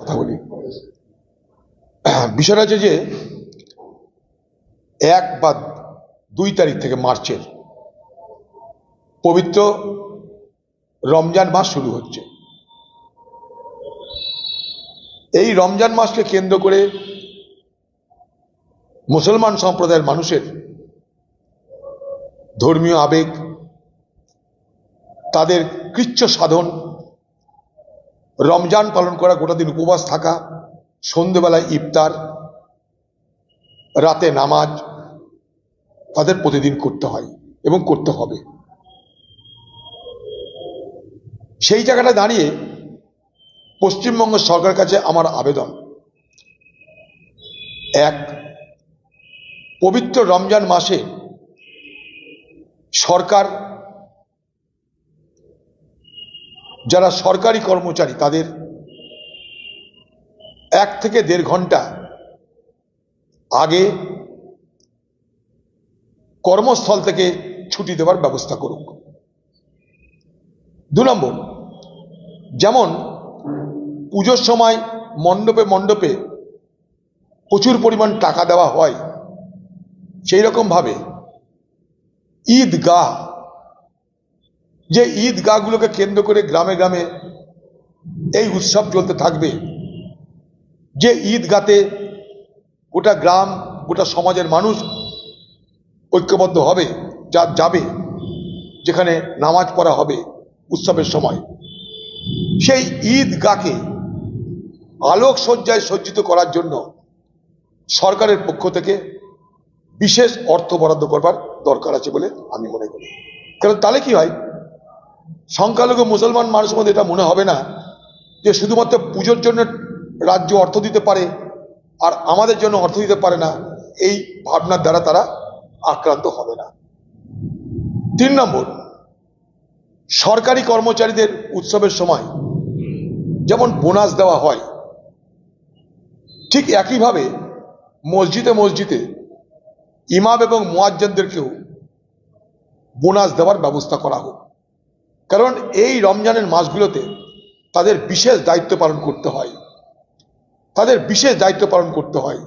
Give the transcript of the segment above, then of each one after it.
কথা বলি। বিষয়টা হচ্ছে যে, এক বা দুই তারিখ থেকে মার্চের পবিত্র রমজান মাস শুরু হচ্ছে। এই রমজান মাসকে কেন্দ্র করে মুসলমান সম্প্রদায়ের মানুষের ধর্মীয় আবেগ, তাদের কৃচ্ছ সাধন রমজান পালন করা গোটা দিন উপবাস থাকা, সন্ধেবেলায় ইফতার, রাতে নামাজ, তাদের প্রতিদিন করতে হয় এবং করতে হবে। সেই জায়গাটা দাঁড়িয়ে পশ্চিমবঙ্গ সরকারের কাছে আমার আবেদন। এক, পবিত্র রমজান মাসে সরকার যারা সরকারি কর্মচারী, তাদের এক থেকে দেড় ঘণ্টা আগে কর্মস্থল থেকে ছুটি দেওয়ার ব্যবস্থা করুক। দু নম্বর, যেমন পুজোর সময় মণ্ডপে মণ্ডপে প্রচুর পরিমাণ টাকা দেওয়া হয় সেই রকমভাবে ঈদগাহ যে ঈদগাহগুলোকে কেন্দ্র করে গ্রামে গ্রামে এই উৎসব চলতে থাকবে। যে ঈদগাতে গোটা গ্রাম, গোটা সমাজের মানুষ ঐক্যবদ্ধ হবে, যা যাবে, যেখানে নামাজ পড়া হবে উৎসবের সময়। সেই ঈদগাকে আলোক সজ্জায় সজ্জিত করার জন্য সরকারের পক্ষ থেকে বিশেষ অর্থ বরাদ্দ করবার দরকার আছে বলে আমি মনে করি। কারণ তাহলে কি হয়? সংখ্যালঘু মুসলমান মানুষের মধ্যে এটা মনে হবে না যে শুধুমাত্র পুজোর জন্য রাজ্য অর্থ দিতে পারে আর আমাদের জন্য অর্থ দিতে পারে না, এই ভাবনার দ্বারা তারা আক্রান্ত হবে না। তিন নম্বর, সরকারি কর্মচারীদের উৎসবের সময় যেমন বোনাস দেওয়া হয়, ঠিক একইভাবে মসজিদে মসজিদে ইমাম এবং মোয়াজ্জেনদেরকেও বোনাস দেওয়ার ব্যবস্থা করা হোক। কারণ এই রমজানের মাসগুলোতে তাদের বিশেষ দায়িত্ব পালন করতে হয়। তাদের বিশেষ দায়িত্ব পালন করতে হয়।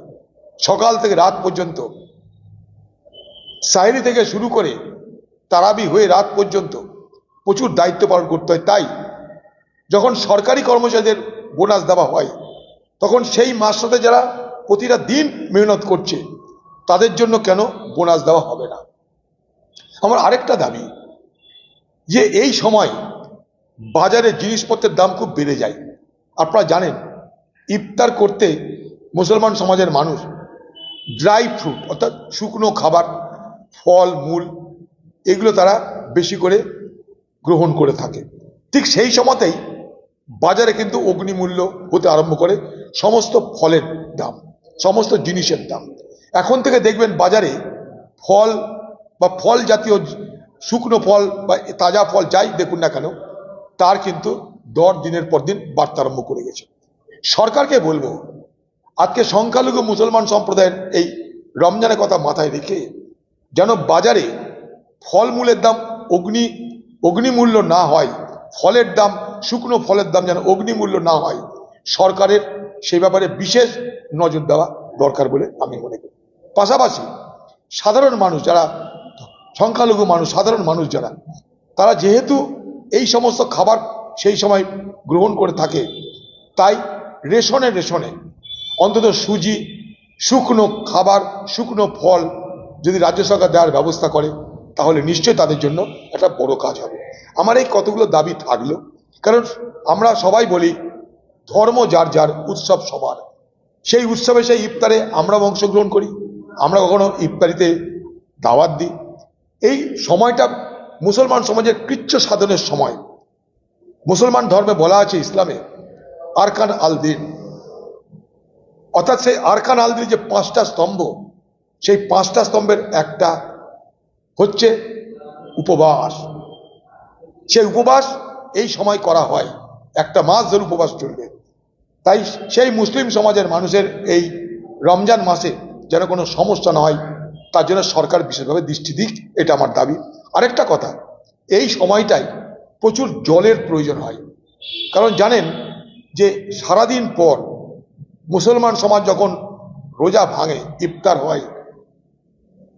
সকাল থেকে রাত পর্যন্ত, সাহেরি থেকে শুরু করে তারাবি হয়ে রাত পর্যন্ত প্রচুর দায়িত্ব পালন করতে হয়। তাই যখন সরকারি কর্মচারীদের বোনাস দেওয়া হয়, তখন সেই মাসটাতে যারা প্রতিটা দিন মেহনত করছে, তাদের জন্য কেন বোনাস দেওয়া হবে না? আমার আরেকটা দাবি যে এই সময় বাজারে জিনিসপত্রের দাম খুব বেড়ে যায়। আপনারা জানেন, ইফতার করতে মুসলমান সমাজের মানুষ ড্রাই ফ্রুট, অর্থাৎ শুকনো খাবার, ফল, মূল, এগুলো তারা বেশি করে গ্রহণ করে থাকে। ঠিক সেই সময়তেই বাজারে কিন্তু অগ্নিমূল্য হতে আরম্ভ করে সমস্ত ফলের দাম, সমস্ত জিনিসের দাম। এখন থেকে দেখবেন বাজারে ফল বা ফল জাতীয় শুকনো ফল বা তাজা ফল যাই দেখুন না কেন, তার কিন্তু দর দিনের পর দিন বাড়তে আরম্ভ করে গেছে। সরকারকে বলব, আজকে সংখ্যালঘু মুসলমান সম্প্রদায়ের এই রমজানের কথা মাথায় রেখে যেন বাজারে ফলমূলের দাম অগ্নি, অগ্নিমূল্য না হয়, ফলের দাম, শুকনো ফলের দাম যেন অগ্নিমূল্য না হয়, সরকারের সেই ব্যাপারে বিশেষ নজর দেওয়া দরকার বলে আমি মনে করি। পাশাপাশি সাধারণ মানুষ যারা সংখ্যালঘু মানুষ, সাধারণ মানুষ যারা, তারা যেহেতু এই সমস্ত খাবার সেই সময় গ্রহণ করে থাকে, তাই রেশনে রেশনে অন্তত সুজি, শুকনো খাবার, শুকনো ফল যদি রাজ্য সরকার দেওয়ার ব্যবস্থা করে, তাহলে নিশ্চয়ই তাদের জন্য একটা বড় কাজ হবে। আমার এই কতগুলো দাবি থাকল, কারণ আমরা সবাই বলি, ধর্ম যার যার, উৎসব সবার। সেই উৎসবে সেই ইফতারে আমরাও অংশগ্রহণ করি, আমরা কখনো ইফতারিতে দাওয়াত দিই এই সময়টা মুসলমান সমাজের কৃচ্ছ সাধনের সময়। মুসলমান ধর্মে বলা আছে ইসলামে আরকান আল দিন। অর্থাৎ সেই আরকান আল দিন যে পাঁচটা স্তম্ভ, সেই পাঁচটা স্তম্ভের একটা হচ্ছে উপবাস। সেই উপবাস এই সময় করা হয়। একটা মাস ধরে উপবাস চলবে। তাই সেই মুসলিম সমাজের মানুষের এই রমজান মাসে যেন কোনো সমস্যা না হয় তার জন্য সরকার বিশেষভাবে দৃষ্টি দিক, এটা আমার দাবি। আরেকটা কথা, এই সময়টাই প্রচুর জলের প্রয়োজন হয়। কারণ জানেন যে সারাদিন পর মুসলমান সমাজ যখন রোজা ভাঙে, ইফতার হয়,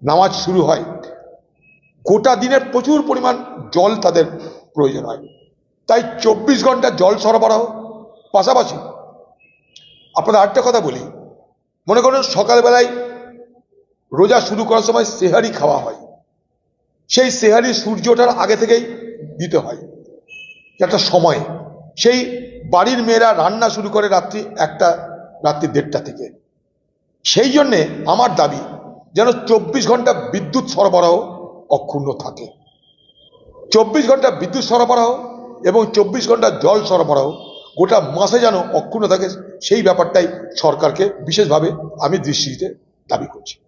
নামাজ শুরু হয়, গোটা দিনের প্রচুর পরিমাণ জল তাদের প্রয়োজন হয়। তাই চব্বিশ ঘণ্টা জল সরবরাহ পাশাপাশি আপনাদের আরেকটা কথা বলি। মনে করেন সকালবেলায় রোজা শুরু করার সময় সেহারি খাওয়া হয়। সেই সেহারি সূর্য ওঠার আগে থেকেই দিতে হয়। একটা সময়। সেই বাড়ির মেয়েরা রান্না শুরু করে রাত্রি একটা, রাত্রি দেড়টা থেকে। সেই জন্যে আমার দাবি যেন চব্বিশ ঘণ্টা বিদ্যুৎ সরবরাহ অক্ষুণ্ণ থাকে। চব্বিশ ঘণ্টা বিদ্যুৎ সরবরাহ এবং চব্বিশ ঘণ্টা জল সরবরাহ গোটা মাসে যেন অক্ষুণ্ণ থাকে, সেই ব্যাপারটাই সরকারকে বিশেষভাবে আমি দৃষ্টিতে দাবি করছি।